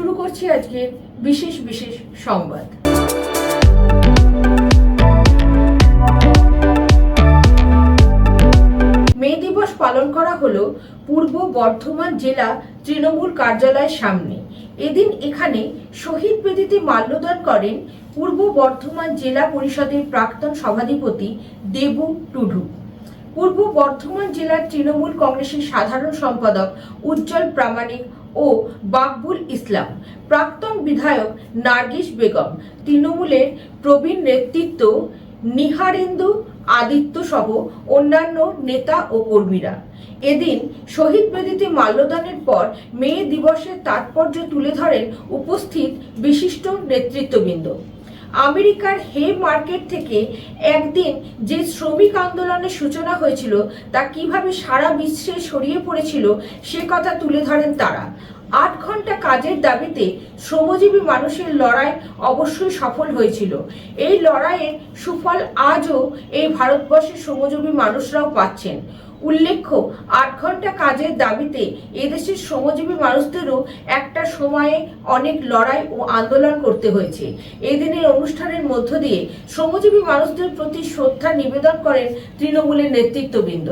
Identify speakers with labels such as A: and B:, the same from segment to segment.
A: আজকের বিশেষ বিশেষ সংবাদ। মে দিবস পালন করা হলো পূর্ব বর্ধমান জেলা তৃণমূল কার্যালয়ের সামনে। এদিন এখানে শহীদ বেদিতে মাল্যদান করেন পূর্ব বর্ধমান জেলা পরিষদের প্রাক্তন সভাধিপতি দেবু টুডু। পূর্ব বর্ধমান জেলার তৃণমূল কংগ্রেসের সাধারণ সম্পাদক উজ্জ্বল প্রামাণিক ও বাকবুল ইসলাম। প্রাক্তন বিধায়ক নার্গিস বেগম, তৃণমূলের প্রবীণ নেতৃত্ব নিহারেন্দু আদিত্য সহ অন্যান্য নেতা ও কর্মীরা। এদিন শহীদ বেদিতে মাল্যদানের পর মে দিবসের তাৎপর্য তুলে ধরেন উপস্থিত বিশিষ্ট নেতৃত্ববৃন্দ। আমেরিকার হে মার্কেট থেকে একদিন যে শ্রমিক আন্দোলনের সূচনা হয়েছিল, তা কীভাবে সারা বিশ্বে ছড়িয়ে পড়েছিল, সে কথা তুলে ধরেন তারা। আট ঘণ্টা কাজের দাবিতে শ্রমজীবী মানুষের লড়াই অবশ্যই সফল হয়েছিল। এই লড়াইয়ের সুফল আজও এই ভারতবর্ষের শ্রমজীবী মানুষরাও পাচ্ছেন। উল্লেখ্য, আট ঘণ্টা কাজের দাবিতে এদেশের শ্রমজীবী মানুষদেরও একটা সময়ে অনেক লড়াই ও আন্দোলন করতে হয়েছে। এদিনের দিনের অনুষ্ঠানের মধ্য দিয়ে শ্রমজীবী মানুষদের প্রতি শ্রদ্ধা নিবেদন করেন তৃণমূলের নেতৃত্ববৃন্দ।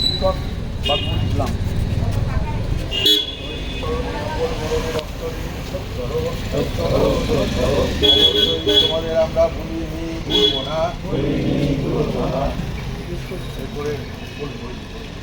B: শিক্ষক বাকবুল ইসলাম তোমাদের আমরা ভুলিনি ভুলবো না বলব।